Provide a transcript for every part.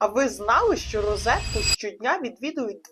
А ви знали, що розетку щодня відвідують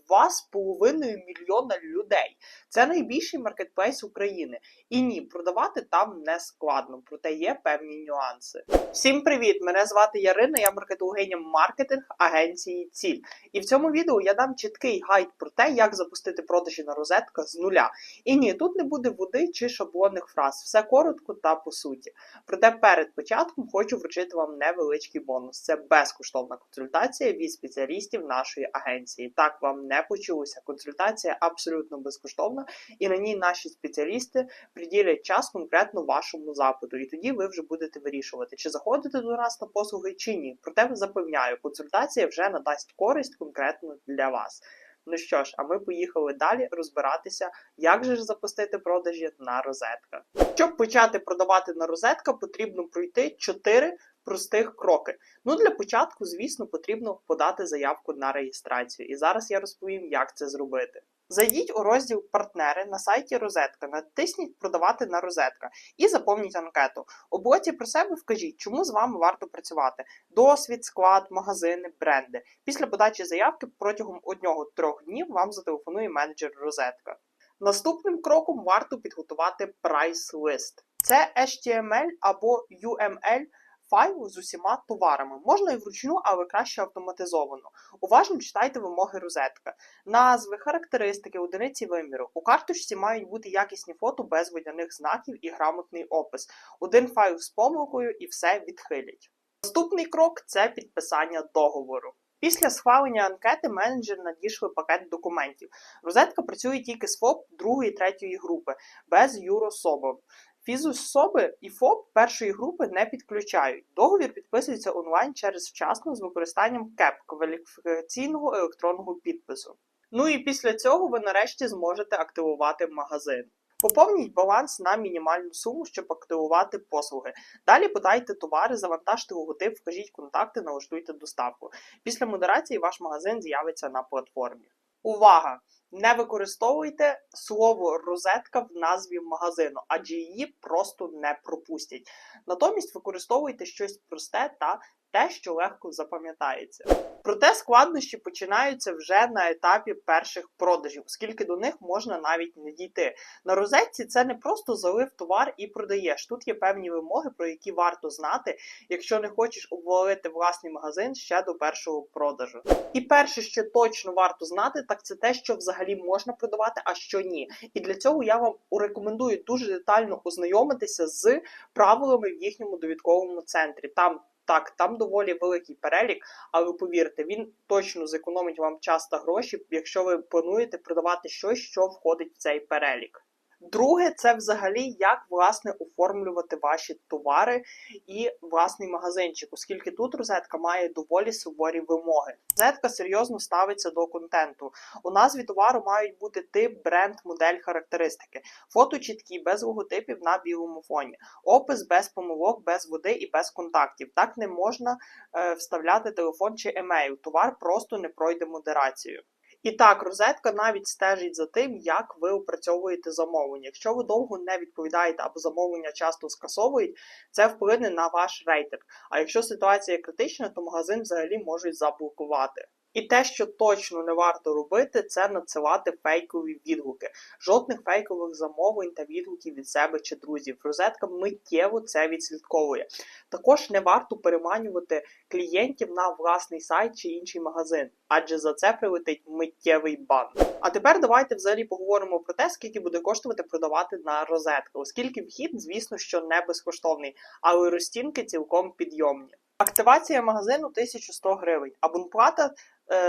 2,5 мільйона людей? Це найбільший маркетплейс України. І ні, продавати там не складно, проте є певні нюанси. Всім привіт! Мене звати Ярина, я маркетологиня маркетинг агенції Ціль. І в цьому відео я дам чіткий гайд про те, як запустити продажі на розетка з нуля. І ні, тут не буде води чи шаблонних фраз, все коротко та по суті. Проте перед початком хочу вручити вам невеличкий бонус. Це безкоштовна консультація від спеціалістів нашої агенції. Так вам не почулося. Консультація абсолютно безкоштовна, і на ній наші спеціалісти приділять час конкретно вашому запиту. І тоді ви вже будете вирішувати, чи заходити до нас на послуги, чи ні. Проте запевняю, консультація вже надасть користь конкретно для вас. Ну що ж, а ми поїхали далі розбиратися, як же ж запустити продажі на розетка. Щоб почати продавати на розетка, потрібно пройти 4 простих кроки. Ну, для початку, звісно, потрібно подати заявку на реєстрацію. І зараз я розповім, як це зробити. Зайдіть у розділ партнери на сайті Розетка, натисніть Продавати на розетка і заповніть анкету. У блоці про себе вкажіть, чому з вами варто працювати: досвід, склад, магазини, бренди. Після подачі заявки протягом одного-трьох днів вам зателефонує менеджер Розетка. Наступним кроком варто підготувати прайс-лист. Це HTML або UML файл з усіма товарами. Можна і вручну, але краще автоматизовано. Уважно читайте вимоги розетка. Назви, характеристики, одиниці виміру. У карточці мають бути якісні фото без водяних знаків і грамотний опис. Один файл з помилкою і все відхилять. Наступний крок це підписання договору. Після схвалення анкети менеджер надійшли пакет документів. Розетка працює тільки з ФОП другої третьої групи, без юрособов. Фізособи і ФОП першої групи не підключають. Договір підписується онлайн через вчасно з використанням КЕП кваліфікаційного електронного підпису. Ну і після цього ви нарешті зможете активувати магазин. Поповніть баланс на мінімальну суму, щоб активувати послуги. Далі подайте товари, завантажте логотип, вкажіть контакти, налаштуйте доставку. Після модерації ваш магазин з'явиться на платформі. Увага! Не використовуйте слово розетка в назві магазину, адже її просто не пропустять. Натомість використовуйте щось просте та те, що легко запам'ятається. Проте складнощі починаються вже на етапі перших продажів, оскільки до них можна навіть не дійти. На розетці це не просто залив товар і продаєш. Тут є певні вимоги, про які варто знати, якщо не хочеш обвалити власний магазин ще до першого продажу. І перше, що точно варто знати, так це те, що взагалі можна продавати, а що ні. І для цього я вам рекомендую дуже детально ознайомитися з правилами в їхньому довідковому центрі. Там так, там доволі великий перелік, але повірте, він точно зекономить вам час та гроші, якщо ви плануєте продавати щось, що входить в цей перелік. Друге, це взагалі як власне оформлювати ваші товари і власний магазинчик, оскільки тут розетка має доволі суворі вимоги. Розетка серйозно ставиться до контенту. У назві товару мають бути тип, бренд, модель, характеристики, фото чіткі, без логотипів на білому фоні, опис без помилок, без води і без контактів. Так не можна е, вставляти телефон чи емейл. Товар просто не пройде модерацію. І так, розетка навіть стежить за тим, як ви опрацьовуєте замовлення. Якщо ви довго не відповідаєте або замовлення часто скасовують, це вплине на ваш рейтинг. А якщо ситуація критична, то магазин взагалі можуть заблокувати. І те, що точно не варто робити, це надсилати фейкові відгуки. Жодних фейкових замовлень та відгуків від себе чи друзів. Розетка миттєво це відслідковує. Також не варто переманювати клієнтів на власний сайт чи інший магазин, адже за це прилетить миттєвий бан. А тепер давайте взагалі поговоримо про те, скільки буде коштувати продавати на розетку, оскільки вхід, звісно, що не безкоштовний, але розцінки цілком підйомні. Активація магазину 1100 гривень, абонплата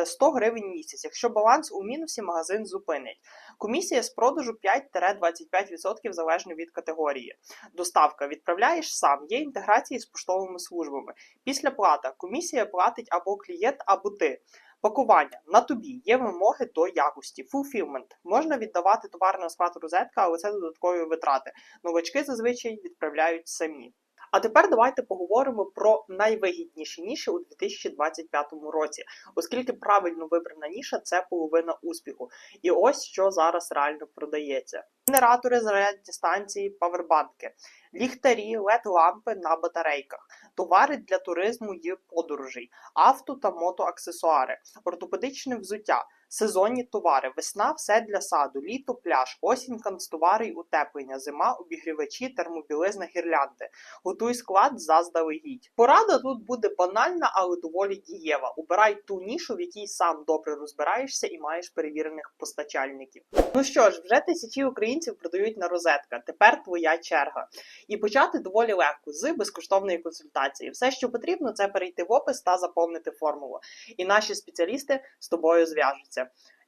100 гривень місяць. Якщо баланс у мінусі, магазин зупинить. Комісія з продажу 5-25% залежно від категорії. Доставка відправляєш сам, є інтеграції з поштовими службами. Після плата комісія платить або клієнт, або ти. Пакування на тобі є вимоги до якості. Fulfillment. Можна віддавати товар на склад розетка, але це додаткові витрати. Новачки зазвичай відправляють самі. А тепер давайте поговоримо про найвигідніші ніші у 2025 році, оскільки правильно вибрана ніша це половина успіху. І ось що зараз реально продається: генератори зарядні станції, павербанки, ліхтарі, led лампи на батарейках. товари для туризму і подорожей, авто та мотоаксесуари, ортопедичне взуття, сезонні товари, весна все для саду, літо пляж, осінь канцтовари й утеплення, зима обігрівачі, термобілизна, гірлянди. Готуй склад заздалегідь. Порада тут буде банальна, але доволі дієва. Убирай ту нішу, в якій сам добре розбираєшся і маєш перевірених постачальників. Ну що ж, вже тисячі українців продають на розетка. Тепер твоя черга. І почати доволі легко з безкоштовної консультації. Все, що потрібно, це перейти в опис та заповнити формулу. І наші спеціалісти з тобою зв'яжуться.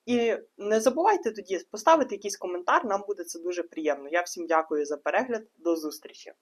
І не забувайте тоді поставити якийсь коментар, нам буде це дуже приємно. Я всім дякую за перегляд. До зустрічі!